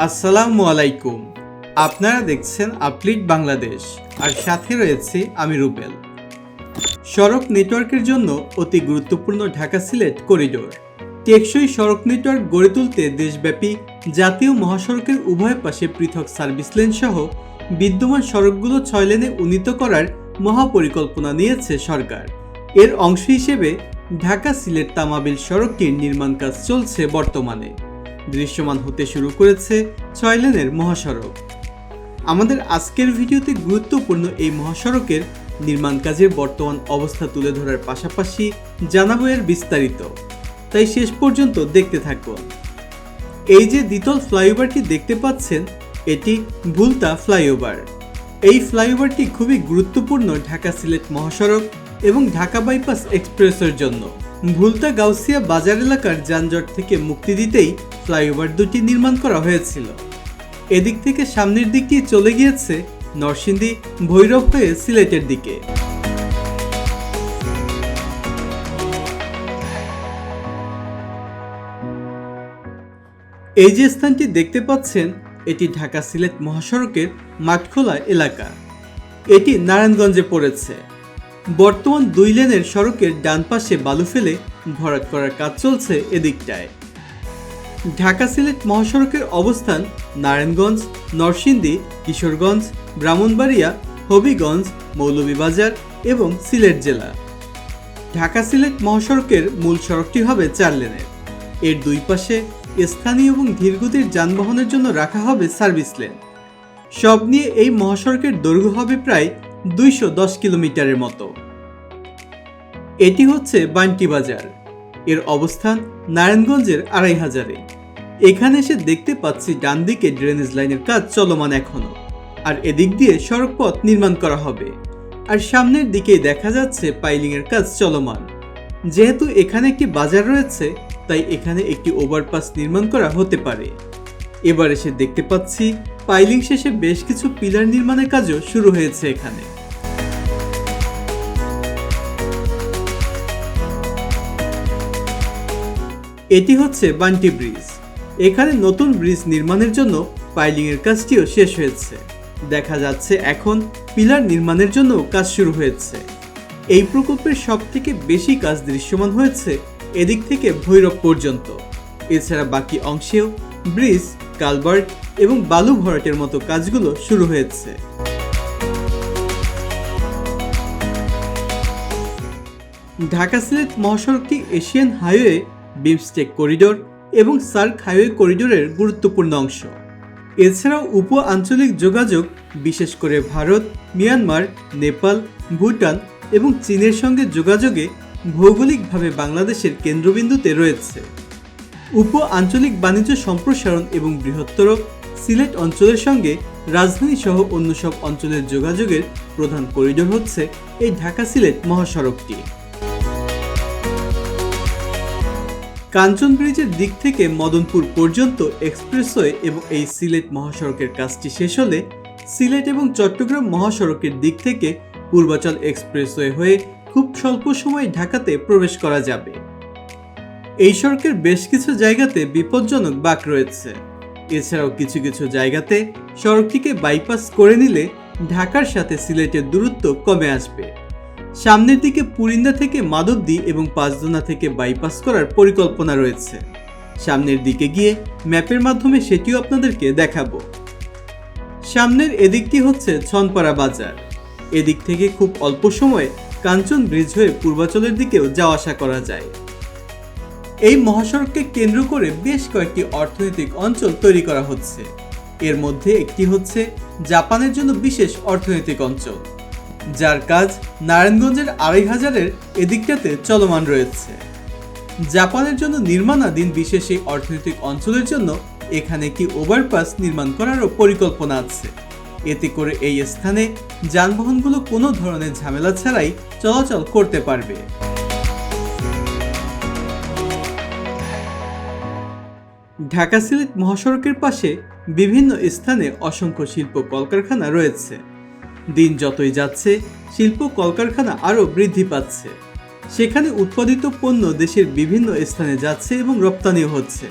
আসসালামু আলাইকুম। আপনারা দেখছেন আপলিট বাংলাদেশ, আর সাথে রয়েছে আমি রুবেল। সড়ক নেটওয়ার্কের জন্য অতি গুরুত্বপূর্ণ ঢাকা সিলেট করিডোর। টেকসই সড়ক নেটওয়ার্ক গড়ে তুলতে দেশব্যাপী জাতীয় মহাসড়কের উভয় পাশে পৃথক সার্ভিস লেন সহ বিদ্যমান সড়কগুলো ছয় লেনে উন্নীত করার মহাপরিকল্পনা নিয়েছে সরকার। এর অংশ হিসেবে ঢাকা সিলেট তামাবিল সড়কটির নির্মাণ কাজ চলছে বর্তমানে। দৃশ্যমান হতে শুরু করেছে ছয় লেনের মহাসড়ক। আমাদের আজকের ভিডিওতে গুরুত্বপূর্ণ এই মহাসড়কের নির্মাণ কাজের বর্তমান অবস্থা তুলে ধরার পাশাপাশি জানাব এর বিস্তারিত। তাই শেষ পর্যন্ত দেখতে থাকুন। এই যে দ্বিতল ফ্লাইওভারটি দেখতে পাচ্ছেন, এটি ভুলতা ফ্লাইওভার। এই ফ্লাইওভারটি খুবই গুরুত্বপূর্ণ ঢাকা সিলেট মহাসড়ক এবং ঢাকা বাইপাস এক্সপ্রেসের জন্য। ভুলতা গাউসিয়া বাজার এলাকার যানজট থেকে মুক্তি দিতেই ফ্লাইওভার দুটি নির্মাণ করা হয়েছিল। এদিক থেকে সামনের দিকটি চলে গিয়েছে নরসিংদী ভৈরব হয়ে সিলেটের দিকে। এই যে স্থানটি দেখতে পাচ্ছেন, এটি ঢাকা সিলেট মহাসড়কের মাঠখোলা এলাকা। এটি নারায়ণগঞ্জে পড়েছে। বর্তমান দুই লেনের সড়কের ডান পাশে বালু ফেলে ভরাট করার কাজ চলছে এদিকটায়। ঢাকা সিলেট মহাসড়কের অবস্থান নারায়ণগঞ্জ, নরসিংদী, কিশোরগঞ্জ, ব্রাহ্মণবাড়িয়া, হবিগঞ্জ, মৌলভীবাজার এবং সিলেট জেলা। ঢাকা সিলেট মহাসড়কের মূল সড়কটি হবে চার লেনের। এর দুই পাশে স্থানীয় এবং ধীরগতির যানবাহনের জন্য রাখা হবে সার্ভিস লেন। সব নিয়ে এই মহাসড়কের দৈর্ঘ্য হবে প্রায় দুইশো দশ কিলোমিটারের মতো। এটি হচ্ছে বান্টি বাজার। এর অবস্থান নারায়ণগঞ্জের আড়াই হাজারে। এখানে এসে দেখতে পাচ্ছি ডান দিকে ড্রেনেজ লাইনের কাজ চলমান এখনও। আর এদিক দিয়ে সড়ক পথ নির্মাণ করা হবে। আর সামনের দিকে দেখা যাচ্ছে পাইলিং এর কাজ চলমান। যেহেতু এখানে একটি বাজার রয়েছে, তাই এখানে একটি ওভারপাস নির্মাণ করা হতে পারে। এবার এসে দেখতে পাচ্ছি পাইলিং শেষে বেশ কিছু পিলার নির্মাণের কাজও শুরু হয়েছে এখানে। এটি হচ্ছে বান্টি ব্রিজ। এখানে নতুন ব্রিজ নির্মাণের জন্য পাইলিং এর কাজটিও শেষ হয়েছে। দেখা যাচ্ছে এখন পিলার নির্মাণের জন্য কাজ শুরু হয়েছে। এই প্রকল্পের সব থেকে বেশি কাজ দৃশ্যমান হয়েছে এদিক থেকে ভৈরব পর্যন্ত। এছাড়া বাকি অংশেও ব্রিজ কালভার্ট এবং বালু ভরাটের মতো কাজগুলো শুরু হয়েছে। ঢাকা সিলেট মহাসড়কটি এশিয়ান হাইওয়ে, বিমস্টেক করিডোর এবং সার্ক হাইওয়ে করিডোরের গুরুত্বপূর্ণ অংশ। এছাড়াও উপ আঞ্চলিক যোগাযোগ, বিশেষ করে ভারত, মিয়ানমার, নেপাল, ভুটান এবং চীনের সঙ্গে যোগাযোগে ভৌগোলিকভাবে বাংলাদেশের কেন্দ্রবিন্দুতে রয়েছে। উপ আঞ্চলিক বাণিজ্য সম্প্রসারণ এবং বৃহত্তর সিলেট অঞ্চলের সঙ্গে রাজধানী সহ অন্য সব অঞ্চলের যোগাযোগের প্রধান করিডোর হচ্ছে এই ঢাকা সিলেট মহাসড়কটি। কাঞ্চন ব্রিজের দিক থেকে মদনপুর পর্যন্ত এক্সপ্রেসওয়ে এবং এই সিলেট মহাসড়কের কাজটি শেষ হলে সিলেট এবং চট্টগ্রাম মহাসড়কের দিক থেকে পূর্বাচল এক্সপ্রেসওয়ে হয়ে খুব স্বল্প সময়ে ঢাকাতে প্রবেশ করা যাবে। এই সড়কের বেশ কিছু জায়গাতে বিপজ্জনক বাঁক রয়েছে। এছাড়াও কিছু কিছু জায়গাতে সড়কটিকে বাইপাস করে নিলে ঢাকার সাথে সিলেটের দূরত্ব কমে আসবে। সামনের দিকে পুরিন্দা থেকে মাধবদী এবং পাঁচদোনা থেকে বাইপাস করার পরিকল্পনা রয়েছে। সামনের দিকে গিয়ে ম্যাপের মাধ্যমে সেটিও আপনাদেরকে দেখাবো। সামনের এদিকটি হচ্ছে ছনপাড়া বাজার। এদিক থেকে খুব অল্প সময়ে কাঞ্চন ব্রিজ হয়ে পূর্বাচলের দিকেও যাওয়া আসা করা যায়। এই মহাসড়ককে কেন্দ্র করে বেশ কয়েকটি অর্থনৈতিক অঞ্চল তৈরি করা হচ্ছে। এর মধ্যে একটি হচ্ছে জাপানের জন্য বিশেষ অর্থনৈতিক অঞ্চল, যার কাজ নারায়ণগঞ্জের আড়াই হাজারের এদিকটাতে চলমান রয়েছে। জাপানের জন্য নির্মাণাধীন বিশেষ এই অর্থনৈতিক অঞ্চলের জন্য এখানে একটি ওভারপাস নির্মাণ করারও পরিকল্পনা আছে। এতে করে এই স্থানে যানবাহনগুলো কোনো ধরনের ঝামেলা ছাড়াই চলাচল করতে পারবে। ঢাকা সিলেট মহাসড়কের পাশে বিভিন্ন স্থানে অসংখ্য শিল্প কলকারখানা রয়েছে। দিন যতই যাচ্ছে, শিল্প কলকারখানা আরও বৃদ্ধি পাচ্ছে। সেখানে উৎপাদিত পণ্য দেশের বিভিন্ন স্থানে যাচ্ছে এবং রপ্তানিও হচ্ছে।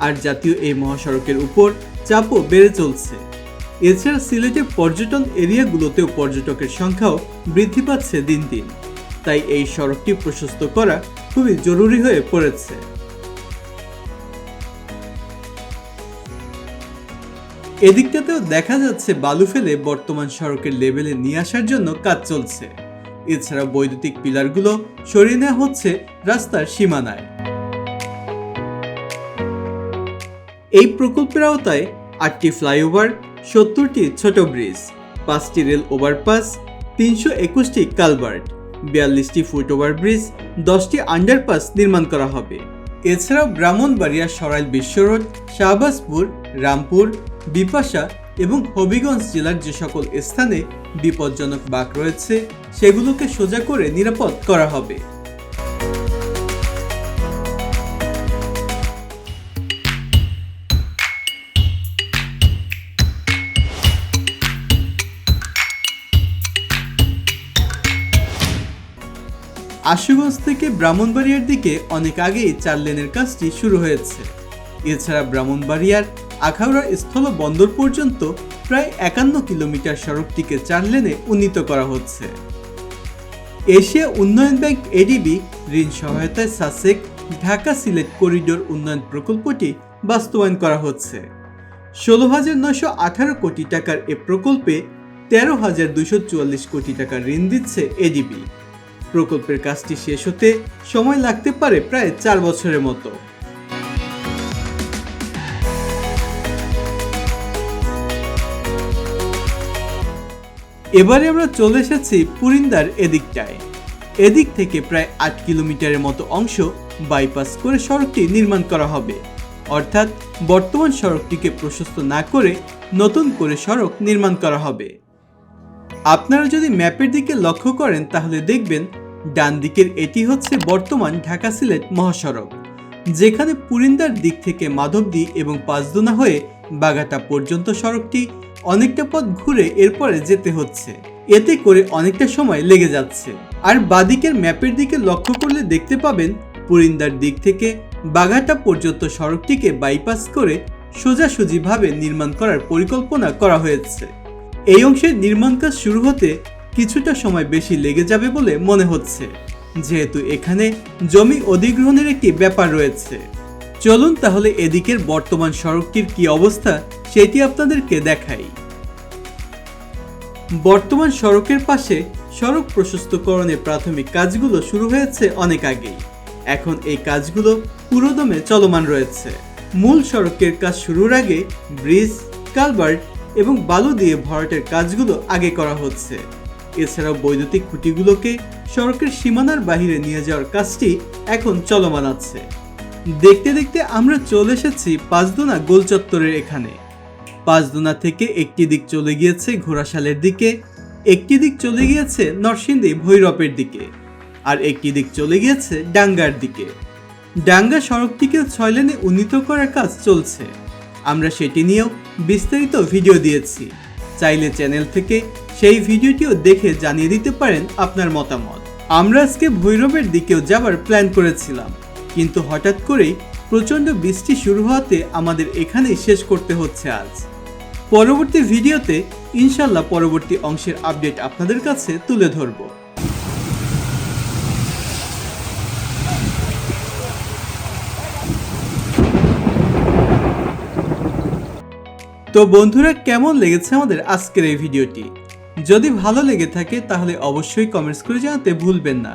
আর জাতীয় এই মহাসড়কের উপর চাপও বেড়ে চলছে। এছাড়া সিলেটের পর্যটন এরিয়াগুলোতেও পর্যটকের সংখ্যাও বৃদ্ধি পাচ্ছে দিন দিন। তাই এই সড়কটি প্রশস্ত করা খুবই জরুরি হয়ে পড়েছে। এদিকটাতেও দেখা যাচ্ছে বালু ফেলে বর্তমান সড়কের লেভেলে নিয়ে আসার জন্য কাজ চলছে। এছাড়া বৈদ্যুতিক পিলারগুলো সরিয়ে নেওয়া হচ্ছে রাস্তার সীমানায়। এই প্রকল্পের আওতায় আটটি ফ্লাইওভার, সত্তরটি ছোট ব্রিজ, পাঁচটি রেল ওভারপাস, তিনশো একুশটি কালভার্ট, বিয়াল্লিশটি ফুট ওভার ব্রিজ দশটি আন্ডারপাস নির্মাণ করা হবে। এছাড়াও ব্রাহ্মণবাড়িয়া সরাইল বিশ্ব রোড, শাহবাজপুর, রামপুর বিপাশা এবং হবিগঞ্জ জেলার যে সকল স্থানে বিপজ্জনক বাঘ রয়েছে, সেগুলোকে সোজা করে নিরাপদ করা হবে। আশুগঞ্জ থেকে ব্রাহ্মণবাড়িয়ার দিকে অনেক আগেই চার লেনের কাজটি শুরু হয়েছে। এছাড়া ব্রাহ্মণবাড়িয়ার আখাউড়া স্থল বন্দর পর্যন্ত প্রায় একান্ন কিলোমিটার সড়কটিকে চার লেনে উন্নীত করা হচ্ছে। এশিয়া উন্নয়ন ব্যাংক এডিবি ঋণ সহায়তায় সাসেক ঢাকা সিলেট করিডোর উন্নয়ন প্রকল্পটি বাস্তবায়ন করা হচ্ছে। ষোলো হাজার নয়শো আঠারো কোটি টাকার এ প্রকল্পে তেরো হাজার দুশো চুয়াল্লিশ কোটি টাকার ঋণ দিচ্ছে এডিবি। প্রকল্পের কাজটি শেষ হতে সময় লাগতে পারে প্রায় চার বছরের মতো। এবারে আমরা চলে এসেছি পুরিন্দার এদিকটায়। এদিক থেকে প্রায় আট কিলোমিটারের মতো অংশ বাইপাস করে সড়কটি নির্মাণ করা হবে। অর্থাৎ বর্তমান সড়কটিকে প্রশস্ত না করে নতুন করে সড়ক নির্মাণ করা হবে। আপনারা যদি ম্যাপের দিকে লক্ষ্য করেন, তাহলে দেখবেন ডান দিকের এটি হচ্ছে বর্তমান ঢাকা সিলেট মহাসড়ক, যেখানে পুরিন্দার দিক থেকে মাধবদী এবং পাঁচদোনা হয়ে বাগাটা পর্যন্ত সড়কটি অনেকটা পথ ঘুরে এরপরে যেতে হচ্ছে। এতে করে অনেকটা সময় লেগে যাচ্ছে। আর বাদিকের ম্যাপের দিকে লক্ষ্য করলে দেখতে পাবেন পুরিন্দার দিক থেকে বাগাটা পর্যন্ত সড়কটিকে বাইপাস করে সোজাসুজিভাবে নির্মাণ করার পরিকল্পনা করা হয়েছে। এই অংশের নির্মাণ কাজ শুরু হতে কিছুটা সময় বেশি লেগে যাবে বলে মনে হচ্ছে। যেহেতু এখানে জমি অধিগ্রহণের একটি ব্যাপার রয়েছে। চলুন তাহলে এদিকের বর্তমান সড়কটির কি অবস্থা সেটি আপনাদেরকে দেখাই। বর্তমান সড়কের পাশে সড়ক প্রশস্তকরণের প্রাথমিক কাজগুলো শুরু হয়েছে অনেক আগেই। এখন এই কাজগুলো পুরোদমে চলমান রয়েছে। মূল সড়কের কাজ শুরুর আগে ব্রিজ, কালভার্ট এবং বালু দিয়ে ভরাটের কাজগুলো আগে করা হচ্ছে। এছাড়াও বৈদ্যুতিক খুঁটিগুলোকে সড়কের সীমানার বাহিরে নিয়ে যাওয়ার কাজটি এখন চলমান আছে। দেখতে দেখতে আমরা চলে এসেছি পাঁচদোনা গোল চত্বরের এখানে। পাঁচদোনা থেকে একটি দিক চলে গিয়েছে ঘোড়াশালের দিকে, একটি দিক চলে গিয়েছে নরসিংদী ভৈরবের দিকে, আর একটি দিক চলে গিয়েছে ডাঙ্গার দিকে। ডাঙ্গা সড়কটিকে ছয় লেনে উন্নীত করার কাজ চলছে। আমরা সেটি নিয়েও বিস্তারিত ভিডিও দিয়েছি। চাইলে চ্যানেল থেকে সেই ভিডিওটিও দেখে জানিয়ে দিতে পারেন আপনার মতামত। আমরা আজকে ভৈরবের দিকেও যাবার প্ল্যান করেছিলাম। কিন্তু হঠাৎ করেই প্রচণ্ড বৃষ্টি শুরু হওয়াতে আমাদের এখানেই শেষ করতে হচ্ছে আজ। পরবর্তী ভিডিওতে ইনশাল্লাহ পরবর্তী অংশের আপডেট আপনাদের কাছে তুলে ধরব। তো বন্ধুরা, কেমন লেগেছে আমাদের আজকের এই ভিডিওটি? যদি ভালো লেগে থাকে তাহলে অবশ্যই কমেন্টস করে জানাতে ভুলবেন না।